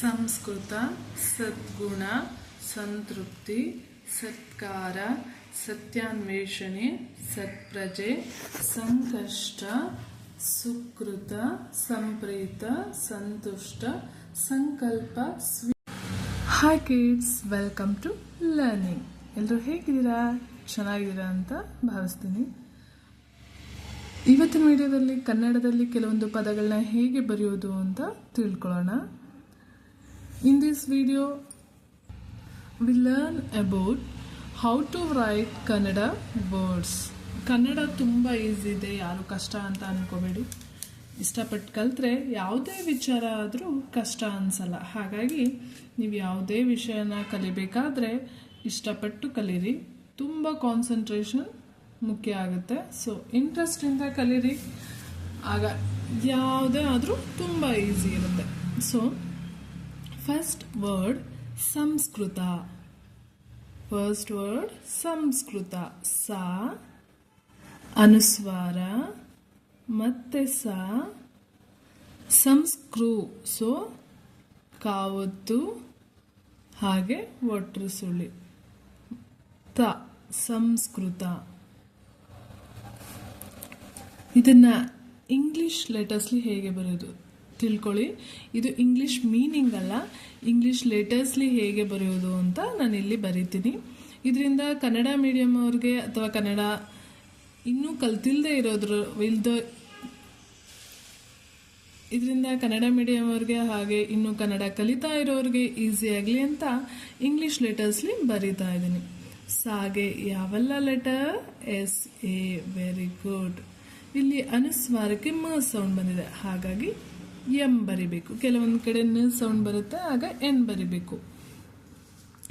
ಸಂಸ್ಕೃತ, ಸದ್ಗುಣ, ಸಂತೃಪ್ತಿ, ಸತ್ಕಾರ, ಸತ್ಯಾನ್ವೇಷಣೆ, ಸತ್ಪ್ರಜೆ, ಸಂಕಷ್ಟ, ಸುಕೃತ, ಸಂಪ್ರೀತ, ಸಂತುಷ್ಟ, ಸಂಕಲ್ಪ, ಸ್ವೀ hi kids welcome to learning ಎಲ್ಲರೂ ಹೇಗಿದ್ದೀರಾ? ಚೆನ್ನಾಗಿದ್ದೀರಾ ಅಂತ ಭಾವಿಸ್ತೀನಿ. ಇವತ್ತಿನ ವಿಡಿಯೋದಲ್ಲಿ ಕನ್ನಡದಲ್ಲಿ ಕೆಲವೊಂದು ಪದಗಳನ್ನ ಹೇಗೆ ಬರೆಯೋದು ಅಂತ ತಿಳ್ಕೊಳ್ಳೋಣ. In this video, we learn about how to write Kannada words Kannada ತುಂಬ ಈಸಿ ಇದೆ ಯಾರು ಕಷ್ಟ ಅಂತ ಅನ್ಕೋಬೇಡಿ ಇಷ್ಟಪಟ್ಟು ಕಲಿತ್ರೆ ಯಾವುದೇ ವಿಚಾರ ಆದರೂ ಕಷ್ಟ ಅನಿಸಲ್ಲ ಹಾಗಾಗಿ ನೀವು ಯಾವುದೇ ವಿಷಯನ ಕಲಿಬೇಕಾದ್ರೆ ಇಷ್ಟಪಟ್ಟು ಕಲೀರಿ ತುಂಬ ಕಾನ್ಸಂಟ್ರೇಷನ್ ಮುಖ್ಯ ಆಗುತ್ತೆ ಸೊ ಇಂಟ್ರೆಸ್ಟಿಂದ ಕಲೀರಿ ಆಗ ಯಾವುದೇ ಆದರೂ ತುಂಬ ಈಸಿ ಇರುತ್ತೆ so first word Samskruta first word Samskruta ಸಾ ಅನುಸ್ವಾರ ಮತ್ತೆ ಸಾ ಸಂಸ್ಕೃ ಸೊ ಕಾವತ್ತು ಹಾಗೆ ಒಟ್ರು ಸುಳಿ ತ ಸಂಸ್ಕೃತ ಇದನ್ನ ಇಂಗ್ಲಿಷ್ ಲೆಟರ್ಸ್ಲಿ ಹೇಗೆ ಬರೆಯೋದು? ತಿಳ್ಕೊಳ್ಳಿ. ಇದು ಇಂಗ್ಲಿಷ್ ಮೀನಿಂಗ್ ಅಲ್ಲ. ಇಂಗ್ಲಿಷ್ ಲೆಟರ್ಸ್ಲಿ ಹೇಗೆ ಬರೆಯೋದು ಅಂತ ನಾನು ಇಲ್ಲಿ ಬರೀತೀನಿ. ಇದರಿಂದ ಕನ್ನಡ ಮೀಡಿಯಂ ಅವ್ರಿಗೆ ಅಥವಾ ಕನ್ನಡ ಇನ್ನೂ ಕಲ್ತಿಲ್ಲದೆ ಇರೋದ್ರ ಇಲ್ದ ಇದರಿಂದ ಕನ್ನಡ ಮೀಡಿಯಂ ಅವ್ರಿಗೆ ಹಾಗೆ ಇನ್ನೂ ಕನ್ನಡ ಕಲಿತಾ ಇರೋರಿಗೆ ಈಸಿ ಆಗಲಿ ಅಂತ ಇಂಗ್ಲಿಷ್ ಲೆಟರ್ಸ್ಲಿ ಬರೀತಾ ಇದ್ದೀನಿ. ಸಾಗೆ ಯಾವೆಲ್ಲ letter S A very good ಇಲ್ಲಿ ಅನುಸ್ವಾರಕ್ಕೆ ಮ ಸೌಂಡ್ ಬಂದಿದೆ. ಹಾಗಾಗಿ ಎಂ ಬರಿಬೇಕು. ಕೆಲವೊಂದು ಕಡೆ ನ ಸೌಂಡ್ ಬರುತ್ತೆ, ಆಗ ಎನ್ ಬರಿಬೇಕು.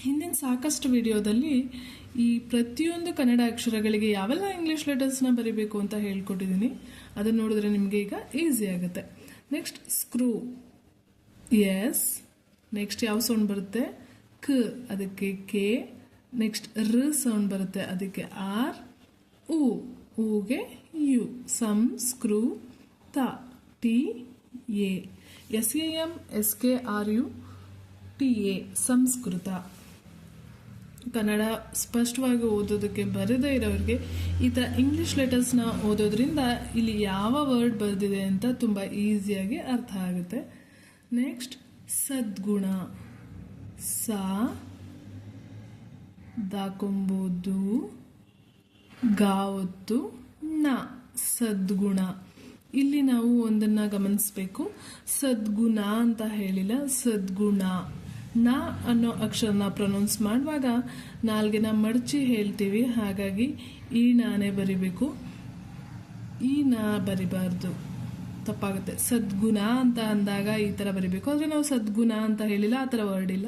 ಹಿಂದಿನ ಸಾಕಷ್ಟು ವಿಡಿಯೋದಲ್ಲಿ ಈ ಪ್ರತಿಯೊಂದು ಕನ್ನಡ ಅಕ್ಷರಗಳಿಗೆ ಯಾವೆಲ್ಲ ಇಂಗ್ಲಿಷ್ ಲೆಟರ್ಸ್ನ ಬರಿಬೇಕು ಅಂತ ಹೇಳ್ಕೊಟ್ಟಿದ್ದೀನಿ ಅದನ್ನು ನೋಡಿದ್ರೆ ನಿಮಗೆ ಈಗ ಈಸಿ ಆಗುತ್ತೆ. ನೆಕ್ಸ್ಟ್ ಸ್ಕ್ರೂ ಎಸ್ ನೆಕ್ಸ್ಟ್ ಯಾವ ಸೌಂಡ್ ಬರುತ್ತೆ? ಕ ಅದಕ್ಕೆ ಕೆ ನೆಕ್ಸ್ಟ್ ರ ಸೌಂಡ್ ಬರುತ್ತೆ, ಅದಕ್ಕೆ ಆರ್ ಉ ಊಗೆ ಯು ಸಮ್ ಸ್ಕ್ರೂ ತ T A. S A M S K R U T A, Samskruta. Kannada ಸ್ಪಷ್ಟವಾಗಿ ಓದೋದಕ್ಕೆ ಬರದೇ ಇರೋರಿಗೆ ಈ ಥರ ಇಂಗ್ಲೀಷ್ ಲೆಟರ್ಸ್ನ ಓದೋದ್ರಿಂದ ಇಲ್ಲಿ ಯಾವ ವರ್ಡ್ ಬರೆದಿದೆ ಅಂತ ತುಂಬ ಈಸಿಯಾಗಿ ಅರ್ಥ ಆಗುತ್ತೆ. ನೆಕ್ಸ್ಟ್, ಸದ್ಗುಣ. ಸ, ದಾಕೊಂಬೋದು, ಗಾವತ್ತು, ನ, ಸದ್ಗುಣ. ಇಲ್ಲಿ ನಾವು ಒಂದನ್ನ ಗಮನಿಸಬೇಕು. ಸದ್ಗುಣ ಅಂತ ಹೇಳಿಲ್ಲ. ಸದ್ಗುಣ. ನ ಅನ್ನೋ ಅಕ್ಷರನ ಪ್ರೊನೌನ್ಸ್ ಮಾಡುವಾಗ ನಾಲ್ಗೆನ ಮಡಚಿ ಹೇಳ್ತೀವಿ. ಹಾಗಾಗಿ ಈ ನಾನೇ ಬರಿಬೇಕು. ಈ ನಾ ಬರಿಬಾರ್ದು. ತಪ್ಪಾಗುತ್ತೆ. ಸದ್ಗುಣ ಅಂತ ಅಂದಾಗ ಈ ಥರ ಬರಿಬೇಕು. ಆದರೆ ನಾವು ಸದ್ಗುಣ ಅಂತ ಹೇಳಿಲ್ಲ. ಆ ಥರ ವರ್ಡ್ ಇಲ್ಲ.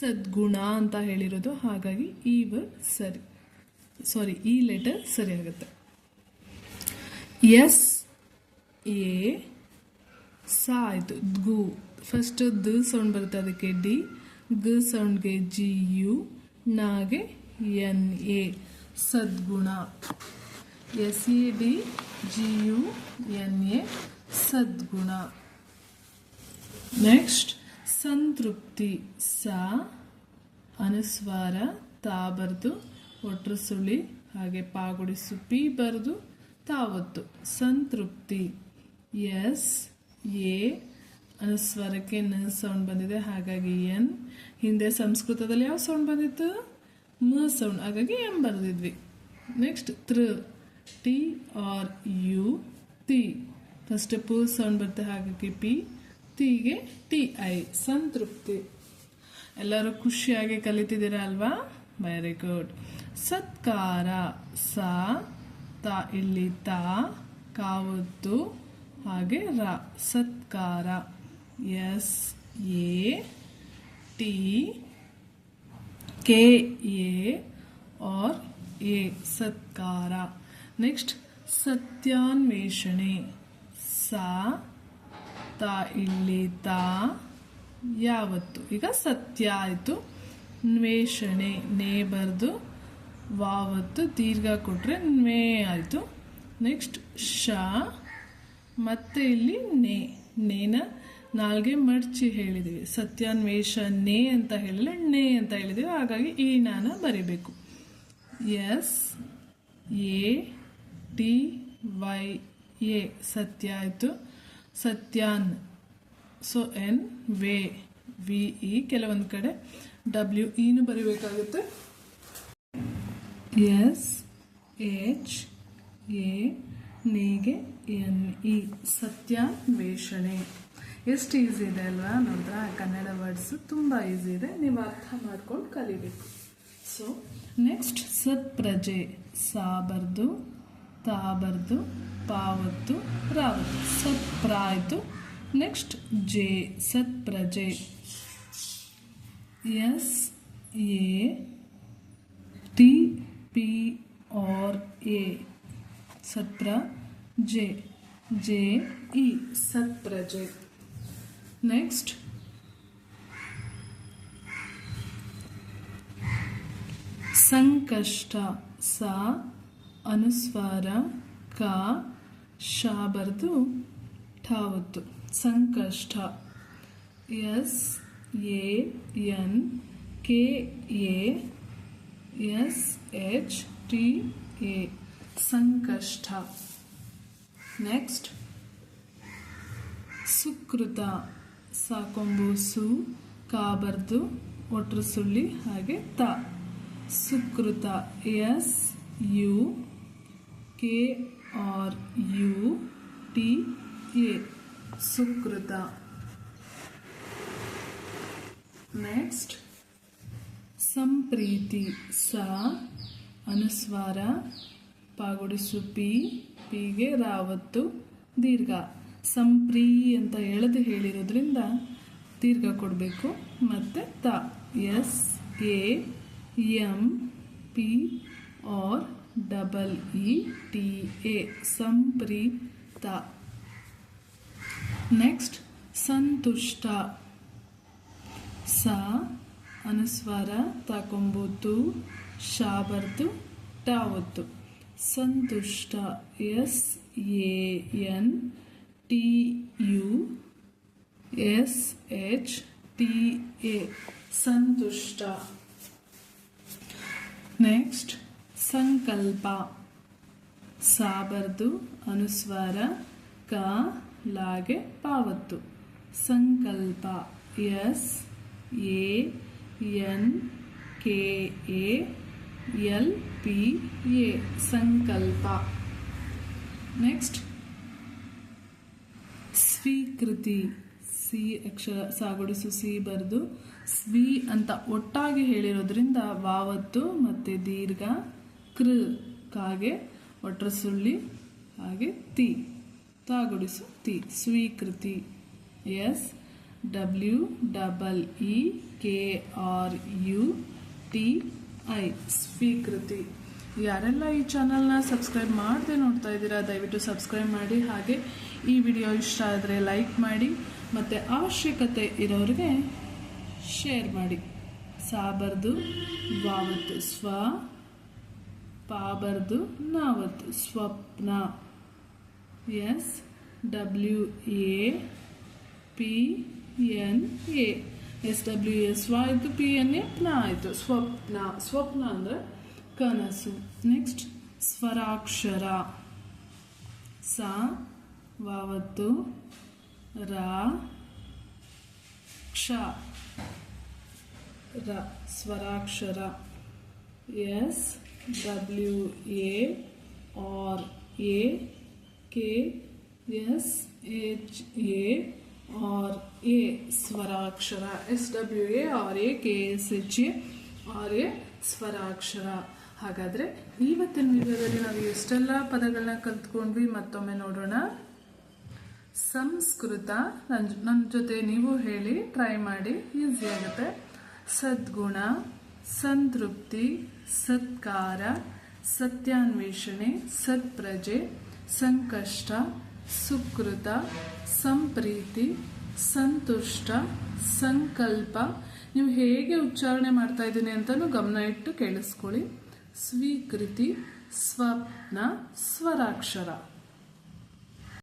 ಸದ್ಗುಣ ಅಂತ ಹೇಳಿರೋದು. ಹಾಗಾಗಿ ಈ ವರ್ಡ್ ಸರಿ. ಸಾರಿ ಈ ಲೆಟರ್ ಸರಿ ಆಗುತ್ತೆ ಎಸ್ ಎ ಸ ಆಯಿತು ಗು ಫಸ್ಟ್ ದ ಸೌಂಡ್ ಬರುತ್ತೆ ಅದಕ್ಕೆ ಡಿ. ಗ ಸೌಂಡ್ಗೆ ಜಿ, ಯು, ನಾಗೆ ಎನ್, ಎ. ಸದ್ಗುಣ. S E D, G, U, N, A. ಸದ್ಗುಣ. ನೆಕ್ಸ್ಟ್ ಸಂತೃಪ್ತಿ, ಸ, ಅನುಸ್ವಾರ, ತಾ ಬರೆದು, ಒಟ್ರು ಸುಳಿ, ಹಾಗೆ ಪಾಗುಡಿಸು ಪಿ ಬರೆದು, ತಾವತ್ತು. ಸಂತೃಪ್ತಿ. ಎಸ್, ಎ ಅನುಸ್ವರಕ್ಕೆ ನ ಸೌಂಡ್ ಬಂದಿದೆ, ಹಾಗಾಗಿ ಎನ್. ಹಿಂದೆ ಸಂಸ್ಕೃತದಲ್ಲಿ ಯಾವ ಸೌಂಡ್ ಬಂದಿತ್ತು? ಮ ಸೌಂಡ್ ಹಾಗಾಗಿ ಎಂ ಬರೆದಿದ್ವಿ. ನೆಕ್ಸ್ಟ್ ತೃ ಟಿ ಆರ್ ಯು ತಿ ಫಸ್ಟ್ ಪು ಸೌಂಡ್ ಬರುತ್ತೆ, ಹಾಗಾಗಿ ಪಿ. ತಿಗೆ ಟಿ ಐ ಸಂತೃಪ್ತಿ. ಎಲ್ಲರೂ ಖುಷಿಯಾಗಿ ಕಲಿತಿದ್ದೀರಾ ಅಲ್ವಾ? ವೆರಿ ಗುಡ್ ಸತ್ಕಾರ. ಸ, ತ, ಇಲ್ಲಿ, ತ ಕಾವತ್ತು ಹಾಗೆ ರ, ಸತ್ಕಾರ. S, A, T, K, A, R, A, ಸತ್ಕಾರ. ನೆಕ್ಸ್ಟ್, ಸತ್ಯಾನ್ವೇಷಣೆ. ಸ, ತ, ಇಲ್ಲಿ, ತ, ಯಾವತ್ತು. ಈಗ ಸತ್ಯ ಆಯಿತು. ನ್ವೇಷಣೆ, ನೇ ಬರೆದು, ವಾವತ್ತು, ದೀರ್ಘ ಕೊಟ್ಟರೆ ನ್ವೇ ಆಯಿತು. ನೆಕ್ಸ್ಟ್, ಶ ಮತ್ತೆ ಇಲ್ಲಿ ನೇ, ನೇನ ನಾಲ್ಗೆ ಮಡ್ಚಿ ಸತ್ಯಾನ್ವೇಷ ನೇ ಅಂತ ಹೇಳಿದ್ರೆ ನೇ ಅಂತ ಹೇಳಿದ್ದೀವಿ ಹಾಗಾಗಿ ಈ ನಾನ ಬರಿಬೇಕು. S, A, T, Y, A. ಸತ್ಯ ಆಯಿತು. ಸತ್ಯಾನ್, ಸೊ ಎನ್, ವೇ, ವಿ, ಇ. ಕೆಲವೊಂದು ಕಡೆ ಡಬ್ಲ್ಯೂ, ಇನು ಬರಿಬೇಕಾಗುತ್ತೆ. ಎಸ್, ಎಚ್, ಎ, ನೇಗೆ ಎನ್ ಇ ಸತ್ಯಾನ್ವೇಷಣೆ. ಎಷ್ಟು ಈಸಿ ಇದೆ ಅಲ್ವಾ ನೋಡಿದ್ರ ಕನ್ನಡ ವರ್ಡ್ಸ್ ತುಂಬ ಈಸಿ ಇದೆ, ನೀವು ಅರ್ಥ ಮಾಡ್ಕೊಂಡು ಕಲಿಬೇಕು. ಸೊ ನೆಕ್ಸ್ಟ್ ಸತ್ಪ್ರಜೆ ಸಾ ಬರ್ದು ತಾ ಬರ್ದು ಪಾವತ್ತು, ರಾವತ್ತು. ಸತ್ ಪ್ರಾಯ್ತು next J, ಸತ್ಪ್ರಜೆ. S, A, T, P, R, A. ಸತ್ಪ್ರ J J E ಸತ್ಪ್ರಜೆ ನೆಕ್ಸ್ಟ್ ಸಂಕಷ್ಟ ಸ ಅನುಸ್ವಾರ ಕ ಶ ಬರ್ದು ಠಾವತ್ತು ಸಂಕಷ್ಟ S A N K A S H T A ಸಂಕಷ್ಟ ನೆಕ್ಸ್ಟ್ ಸುಕೃತ ಸಾಕೊಂಬು ಸು, ಕಾಬರ್ದು, ಒಟ್ರು ಸುಳ್ಳಿ ಹಾಗೆ ತ. Sukrutha S, U, K, R, U, T, A. Sukrutha. Next ಸಂಪ್ರೀತಿ ಸ, ಅನುಸ್ವಾರ ಪಾಗುಡಿಸು ಪಿ, ಪಿಗೆ ರಾವತ್ತು, ದೀರ್ಘ. ಸಂಪ್ರೀ ಅಂತ ಎಳೆದು ಹೇಳಿರೋದ್ರಿಂದ ದೀರ್ಘ ಕೊಡಬೇಕು. ಮತ್ತು ತ. S, A, M, P, R, double E, T, A. Samprita next, ಸಂತುಷ್ಟ. ಸ, ಅನುಸ್ವಾರ ತಾಕೊಂಬುತ್ತು ಶಾ ಬರ್ತು ಟಾವತ್ತು. ಸಂತುಷ್ಟ S A N T U S H T A. ಸಂತುಷ್ಟ. Next, ಸಂಕಲ್ಪ. ಸಾಬರ್ದು, ಅನುಸ್ವಾರ, ಕ, ಲಾಗೆ, ಪಾವತ್ತು. ಸಂಕಲ್ಪ. S A, N, K, A L P A ಸಂಕಲ್ಪ. ನೆಕ್ಸ್ಟ್ ಸ್ವೀಕೃತಿ. ಸಿ ಅಕ್ಷರ ಸಾಗುಡಿಸು, ಸಿ ಬರೆದು. ಸ್ವಿ ಅಂತ ಒಟ್ಟಾಗಿ ಹೇಳಿರೋದ್ರಿಂದ ವಾವತ್ತು ಮತ್ತು ದೀರ್ಘ, ಕೃ ಕಾಗೆ ಒಟ್ರ ಸುಳ್ಳಿ, ಹಾಗೆ ತಿ. ತಾಗುಡಿಸು ತಿ. ಸ್ವೀಕೃತಿ. S, W, double, E, K, R, U, T I ಸ್ವೀಕೃತಿ. ಯಾರೆಲ್ಲ ಈ ಚಾನಲ್ನ ಸಬ್ಸ್ಕ್ರೈಬ್ ಮಾಡದೆ ನೋಡ್ತಾ ಇದ್ದೀರಾ, ದಯವಿಟ್ಟು ಸಬ್ಸ್ಕ್ರೈಬ್ ಮಾಡಿ. ಹಾಗೆ ಈ ವಿಡಿಯೋ ಇಷ್ಟ ಆದರೆ ಲೈಕ್ ಮಾಡಿ, ಮತ್ತು ಅವಶ್ಯಕತೆ ಇರೋರಿಗೆ ಶೇರ್ ಮಾಡಿ. ಸಾಬರ್ದು ವಾವತ್ತು ಸ್ವ, ಪಾಬರ್ದು ನಾವತ್ತು ಸ್ವಪ್ನ. S W A P N A. S W S ವ ಆಯಿತು ಪಿ ಎನ್ ಎ ಪ್ನ ಆಯಿತು. ಸ್ವಪ್ನ ಸ್ವಪ್ನ ಅಂದರೆ ಕನಸು. ನೆಕ್ಸ್ಟ್ ಸ್ವರಾಕ್ಷರ. ಸ, ವಾವತ್ತು, ರ, ಕ್ಷ. ರ, ಸ್ವರಾಕ್ಷರ. S W A R A K S H A R A ಸ್ವರಾಕ್ಷರ S W A R A K S H A R A ಸ್ವರಾಕ್ಷರ. ಹಾಗಾದರೆ ಇವತ್ತಿನ ವಿಡಿಯೋದಲ್ಲಿ ನಾವು ಎಷ್ಟೆಲ್ಲ ಪದಗಳನ್ನ ಕಲ್ತ್ಕೊಂಡ್ವಿ ಮತ್ತೊಮ್ಮೆ ನೋಡೋಣ. ಸಂಸ್ಕೃತ ನನ್ನ ನನ್ನ ಜೊತೆ ನೀವು ಹೇಳಿ ಟ್ರೈ ಮಾಡಿ ಈಸಿ ಆಗುತ್ತೆ. ಸದ್ಗುಣ, ಸಂತೃಪ್ತಿ, ಸತ್ಕಾರ, ಸತ್ಯಾನ್ವೇಷಣೆ, ಸತ್ಪ್ರಜೆ, ಸಂಕಷ್ಟ ಸುಕೃತ, ಸಂಪ್ರೀತಿ, ಸಂತುಷ್ಟ, ಸಂಕಲ್ಪ. ನೀವು ಹೇಗೆ ಉಚ್ಚಾರಣೆ ಮಾಡ್ತಾ ಇದ್ದೀನಿ ಅಂತಲೂ ಗಮನ ಇಟ್ಟು ಕೇಳಿಸ್ಕೊಳ್ಳಿ. ಸ್ವೀಕೃತಿ, ಸ್ವಪ್ನ, ಸ್ವರಾಕ್ಷರ.